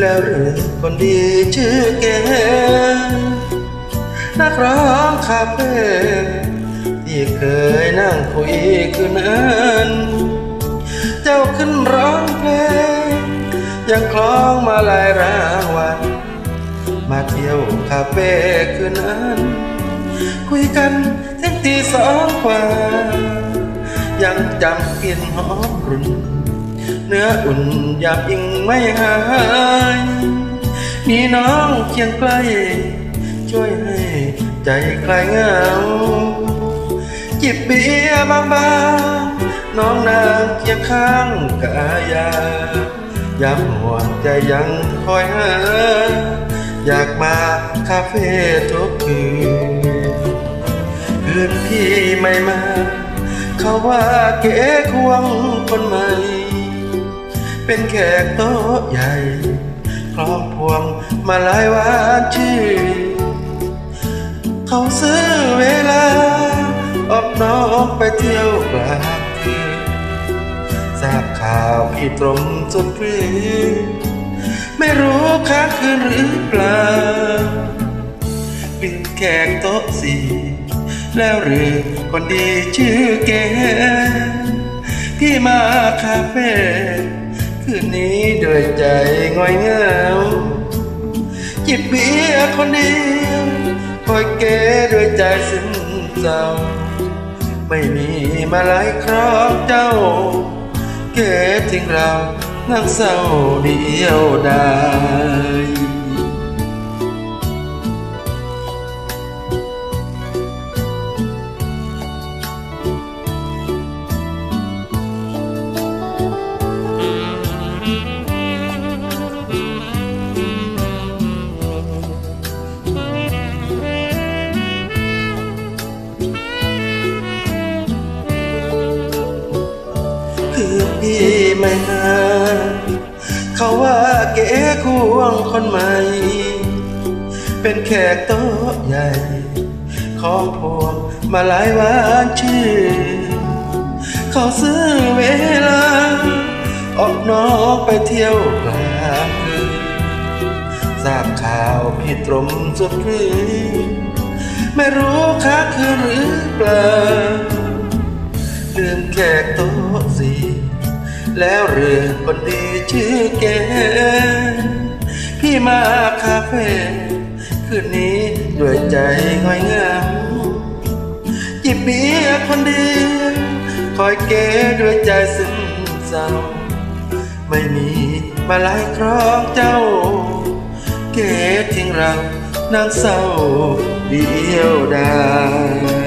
แล้วหรือคนดีชื่อแกนักร้องคาเฟ่ที่เคยนั่งคุยคืนนั้นเจ้าขึ้นร้องเพลง ยังคล้องมาลายรางวัลมาเที่ยวคาเฟ่คืนนั้น คุยกันถึงตีสองกว่า ยังจำกลิ่นหอมรุ่น เนื้ออุ่นอยากยิ่งไม่หายมีน้องเคียงใกล้ ช่วยให้ใจคลายเหงาจิบเบียร์บางๆน้องนางเคียงข้างกายาย้ำห่วงใจยังคอยหาอยากมาคาเฟ่ทุกคืนคืนพี่ไม่มา เขาว่าเก๋ควงคนใหม่ เป็นแขกโต๊ะใหญ่คล้องพวงมาลายวันชื่อ เขาซื้อเวลา ออกน้องไปเที่ยวกลางคืนทราบข่าวพี่ตรมสุดคืนไม่รู้ค้างคืนหรือเปล่าเป็นแขกโต๊ะสี่แล้วหรือคนดีชื่อแกที่มาคาเฟ่ ยใจง่อยเหงาจิบเบียร์คนเดียวคอยเก๋ด้วยใจซึ้งเศร้าไม่มีมาหลายครองเจ้า เก๋ทิ้งเรานั่งเศร้าเดียวดาย อพี่ไม่หาเขาว่าเก๋ควงคนใหม่ เป็นแขกโต๊ะใหญ่ ของพวงมาหลายวันชื่อ เขาซื้อเวลา ออกนอกไปเที่ยวกลางคืนทราบข่าวพี่ตรมสุดคืนไม่รู้ค้าคืนหรือเปล่าลืมแขกโต๊ะสี่ แล้วเรือคนดีชื่อแกพี่มาคาเฟ่คืนนี้ด้วยใจง่อยเงาจิบเบียร์คนเดียวคอยเก๋ด้วยใจซึ้งเศร้าไม่มีมาลายครองเจ้า เก๋ทิ้งเรานางเศร้าเดียวดาย